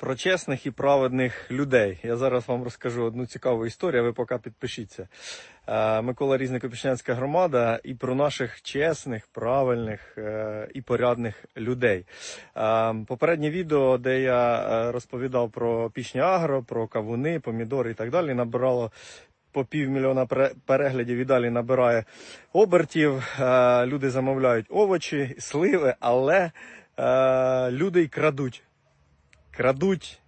Про чесних і праведних людей. Я зараз вам розкажу одну цікаву історію, а ви поки підпишіться. Е, Микола Різник, Опішнянська громада, і про наших чесних, правильних е, і порядних людей. Е, Попереднє відео, де я розповідав про пішня агро, про кавуни, помідори і так далі, набирало по півмільйона пере- переглядів і далі набирає обертів. Люди замовляють овочі, сливи, але люди й крадуть. Крадуть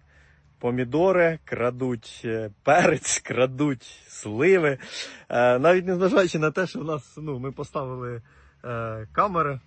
помідори, крадуть е, перець, крадуть сливи. Е, Навіть незважаючи на те, що в нас ну, ми поставили е, камери,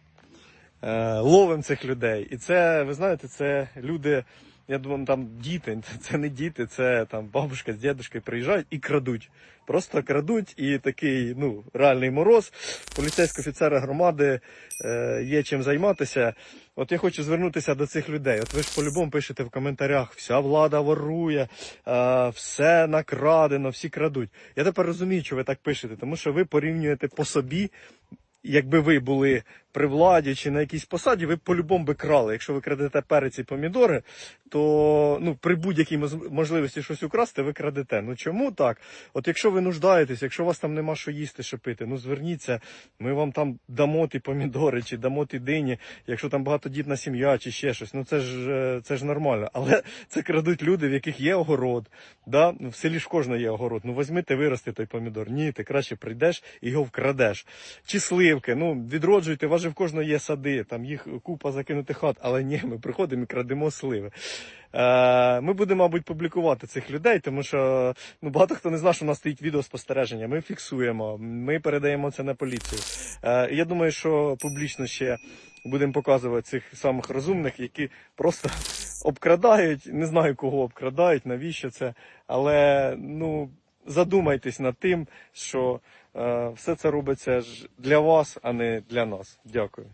ловимо цих людей. І це, ви знаєте, це люди. Я думаю, там діти, це не діти, це там бабушка з дідушкою приїжджають і крадуть. Просто крадуть, і такий ну, реальний мороз. Поліцейського офіцера громади е, є чим займатися. От я хочу звернутися до цих людей. От ви ж по-любому пишете в коментарях, вся влада ворує, е, все накрадено, всі крадуть. Я тепер розумію, що ви так пишете, тому що ви порівнюєте по собі якби ви були при владі чи на якійсь посаді, ви по-любому би крали. Якщо ви крадете перець і помідори, то ну, при будь-якій можливості щось украсти, ви крадете. Ну чому так? От якщо ви нуждаєтесь, якщо у вас там нема що їсти, що пити, ну зверніться, ми вам там дамо ті помідори чи дамо ті дині, якщо там багатодітна сім'я чи ще щось. Ну це ж е, це ж нормально. Але це крадуть люди, в яких є огород. Да? Ну, В селі ж кожна є огород. Ну візьми ти вирости той помідор. Ні, ти краще прийдеш і його вкрадеш. Чи сливки, ну відроджуйте, у вас же в кожного є сади, там їх купа закинутих хат, але ні, ми приходимо і крадемо сливи. Е, Ми будемо, мабуть, публікувати цих людей, тому що ну, багато хто не знає, що у нас стоїть відеоспостереження. Ми фіксуємо, ми передаємо це на поліцію. Е, Я думаю, що публічно ще будемо показувати цих самих розумних, які просто обкрадають. Не знаю, кого обкрадають, навіщо це. Але ну задумайтесь над тим, що е, все це робиться для вас, а не для нас. Дякую.